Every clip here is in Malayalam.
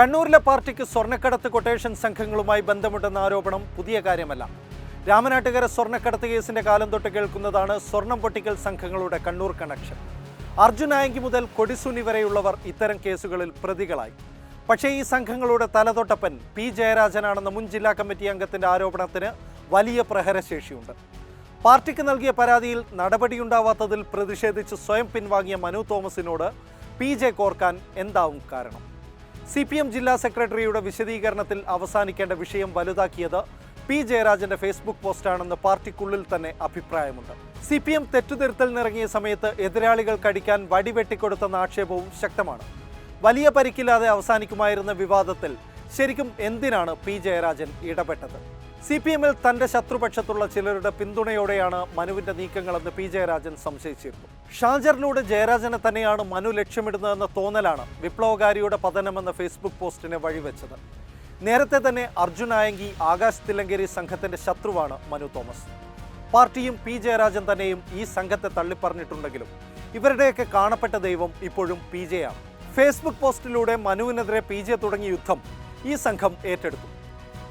കണ്ണൂരിലെ പാർട്ടിക്ക് സ്വർണക്കടത്ത് കൊട്ടേഷൻ സംഘങ്ങളുമായി ബന്ധമുണ്ടെന്ന ആരോപണം പുതിയ കാര്യമല്ല. രാമനാട്ടുകര സ്വർണക്കടത്ത് കേസിന്റെ കാലം തൊട്ട് കേൾക്കുന്നതാണ് സ്വർണം പൊട്ടിക്കൽ സംഘങ്ങളുടെ കണ്ണൂർ കണക്ഷൻ അർജുൻ ആയങ്കി മുതൽ കൊടിസുനി വരെയുള്ളവർ ഇത്തരം കേസുകളിൽ പ്രതികളായി. പക്ഷേ ഈ സംഘങ്ങളുടെ തലതൊട്ടപ്പൻ പി ജയരാജനാണെന്ന മുൻ ജില്ലാ കമ്മിറ്റി അംഗത്തിന്റെ ആരോപണത്തിന് വലിയ പ്രഹരശേഷിയുണ്ട്. പാർട്ടിക്ക് നൽകിയ പരാതിയിൽ നടപടിയുണ്ടാവാത്തതിൽ പ്രതിഷേധിച്ച് സ്വയം പിൻവാങ്ങിയ മനു തോമസിനോട് പി ജെ കോർക്കാൻ എന്താവും കാരണം? സി പി എം ജില്ലാ സെക്രട്ടറിയുടെ വിശദീകരണത്തിൽ അവസാനിക്കേണ്ട വിഷയം വലുതാക്കിയത് പി ജയരാജന്റെ ഫേസ്ബുക്ക് പോസ്റ്റാണെന്ന് പാർട്ടിക്കുള്ളിൽ തന്നെ അഭിപ്രായമുണ്ട്. സി പി എം തെറ്റുതിരുത്തലിനിറങ്ങിയ സമയത്ത് എതിരാളികൾ കടിക്കാൻ വടിവെട്ടിക്കൊടുത്തെന്ന ആക്ഷേപവും ശക്തമാണ്. വലിയ പരിക്കില്ലാതെ അവസാനിക്കുമായിരുന്ന വിവാദത്തിൽ ശരിക്കും എന്തിനാണ് പി ജയരാജൻ ഇടപെട്ടത്? സി പി എമ്മിൽ തന്റെ ശത്രുപക്ഷത്തുള്ള ചിലരുടെ പിന്തുണയോടെയാണ് മനുവിന്റെ നീക്കങ്ങളെന്ന് പി ജയരാജൻ സംശയിച്ചിരുന്നു. ഷാജറിലൂടെ ജയരാജനെ തന്നെയാണ് മനു ലക്ഷ്യമിടുന്നതെന്ന തോന്നലാണ് വിപ്ലവകാരിയുടെ പതനമെന്ന ഫേസ്ബുക്ക് പോസ്റ്റിനെ വഴിവെച്ചത്. നേരത്തെ തന്നെ അർജുൻ ആയങ്കി ആകാശ് തില്ലങ്കേരി സംഘത്തിന്റെ ശത്രുവാണ് മനു തോമസ്. പാർട്ടിയും പി ജയരാജൻ തന്നെയും ഈ സംഘത്തെ തള്ളിപ്പറഞ്ഞിട്ടുണ്ടെങ്കിലും ഇവരുടെയൊക്കെ കാണപ്പെട്ട ദൈവം ഇപ്പോഴും പി ജെ ആണ് ഫേസ്ബുക്ക് പോസ്റ്റിലൂടെ മനുവിനെതിരെ പി ജെ തുടങ്ങിയ യുദ്ധം ഈ സംഘം ഏറ്റെടുത്തു.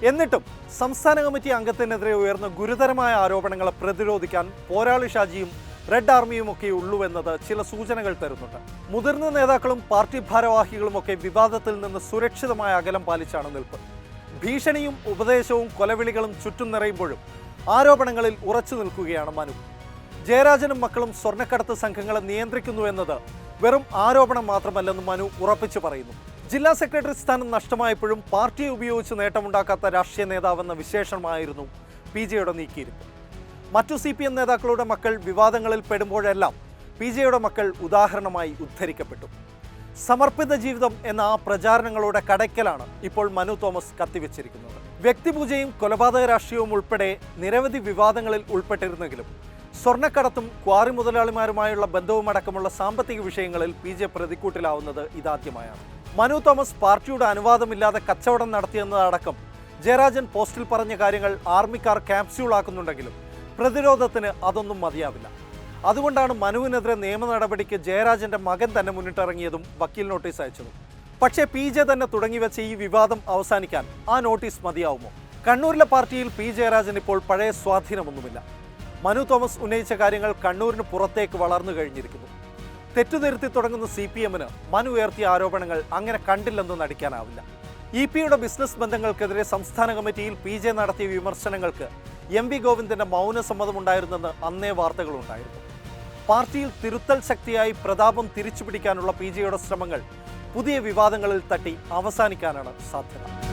എന്നിട്ടും സംസ്ഥാന കമ്മിറ്റി അംഗത്തിനെതിരെ ഉയർന്ന ഗുരുതരമായ ആരോപണങ്ങളെ പ്രതിരോധിക്കാൻ പോരാളി ഷാജിയും റെഡ് ആർമിയും ഒക്കെ ഉള്ളുവെന്നത് ചില സൂചനകൾ തരുന്നുണ്ട്. മുതിർന്ന നേതാക്കളും പാർട്ടി ഭാരവാഹികളുമൊക്കെ വിവാദത്തിൽ നിന്ന് സുരക്ഷിതമായ അകലം പാലിച്ചാണ് നിൽപ്പ്. ഭീഷണിയും ഉപദേശവും കൊലവിളികളും ചുറ്റും നിറയുമ്പോഴും ആരോപണങ്ങളിൽ ഉറച്ചു നിൽക്കുകയാണ് മനു. ജയരാജനും മക്കളും സ്വർണക്കടത്ത് സംഘങ്ങളെ നിയന്ത്രിക്കുന്നു എന്നത് വെറും ആരോപണം മാത്രമല്ലെന്ന് മനു ഉറപ്പിച്ചു പറയുന്നു. ജില്ലാ സെക്രട്ടറി സ്ഥാനം നഷ്ടമായപ്പോഴും പാർട്ടിയെ ഉപയോഗിച്ച് നേട്ടമുണ്ടാക്കാത്ത രാഷ്ട്രീയ നേതാവെന്ന വിശേഷണമായിരുന്നു പി ജെയുടെ നീക്കിയിരിപ്പ്. മറ്റു സി പി എം നേതാക്കളുടെ മക്കൾ വിവാദങ്ങളിൽ പെടുമ്പോഴെല്ലാം പി ജെയുടെ മക്കൾ ഉദാഹരണമായി ഉദ്ധരിക്കപ്പെട്ടു. സമർപ്പിത ജീവിതം എന്ന ആ പ്രചാരണങ്ങളുടെ കടയ്ക്കലാണ് ഇപ്പോൾ മനു തോമസ് കത്തിവെച്ചിരിക്കുന്നത്. വ്യക്തിപൂജയും കൊലപാതക രാഷ്ട്രീയവും ഉൾപ്പെടെ നിരവധി വിവാദങ്ങളിൽ ഉൾപ്പെട്ടിരുന്നെങ്കിലും സ്വർണക്കടത്തും ക്വാറി മുതലാളിമാരുമായുള്ള ബന്ധവുമടക്കമുള്ള സാമ്പത്തിക വിഷയങ്ങളിൽ പി ജെ പ്രതിക്കൂട്ടിലാവുന്നത് ഇതാദ്യമായാണ്. മനു തോമസ് പാർട്ടിയുടെ അനുവാദമില്ലാതെ കച്ചവടം നടത്തിയെന്നതടക്കം ജയരാജൻ പോസ്റ്റിൽ പറഞ്ഞ കാര്യങ്ങൾ ആർമിക്കാർ ക്യാപ്സ്യൂൾ ആക്കുന്നുണ്ടെങ്കിലും പ്രതിരോധത്തിന് അതൊന്നും മതിയാവില്ല. അതുകൊണ്ടാണ് മനുവിനെതിരെ നിയമ നടപടിക്ക് ജയരാജന്റെ മകൻ തന്നെ മുന്നിട്ടിറങ്ങിയതും വക്കീൽ നോട്ടീസ് അയച്ചതും. പക്ഷേ പി ജെ തന്നെ തുടങ്ങിവെച്ച ഈ വിവാദം അവസാനിക്കാൻ ആ നോട്ടീസ് മതിയാവുമോ? കണ്ണൂരിലെ പാർട്ടിയിൽ പി ജയരാജൻ ഇപ്പോൾ പഴയ സ്വാധീനമൊന്നുമില്ല. മനു തോമസ് ഉന്നയിച്ച കാര്യങ്ങൾ കണ്ണൂരിന് പുറത്തേക്ക് വളർന്നു കഴിഞ്ഞിരിക്കുന്നു. തെറ്റുതിരുത്തി തുടങ്ങുന്ന സി പി എമ്മിന് മനു ഉയർത്തിയ ആരോപണങ്ങൾ അങ്ങനെ കണ്ടില്ലെന്ന് നടിക്കാനാവില്ല. ഇ പിയുടെ ബിസിനസ് ബന്ധങ്ങൾക്കെതിരെ സംസ്ഥാന കമ്മിറ്റിയിൽ പി ജെ നടത്തിയ വിമർശനങ്ങൾക്ക് എം വി ഗോവിന്ദന്റെ മൗനസമ്മതമുണ്ടായിരുന്നെന്ന് അന്നേ വാർത്തകളുണ്ടായിരുന്നു. പാർട്ടിയിൽ തിരുത്തൽ ശക്തിയായി പ്രതാപം തിരിച്ചുപിടിക്കാനുള്ള പി ജെയുടെ ശ്രമങ്ങൾ പുതിയ വിവാദങ്ങളിൽ തട്ടി അവസാനിക്കാനാണ് സാധ്യത.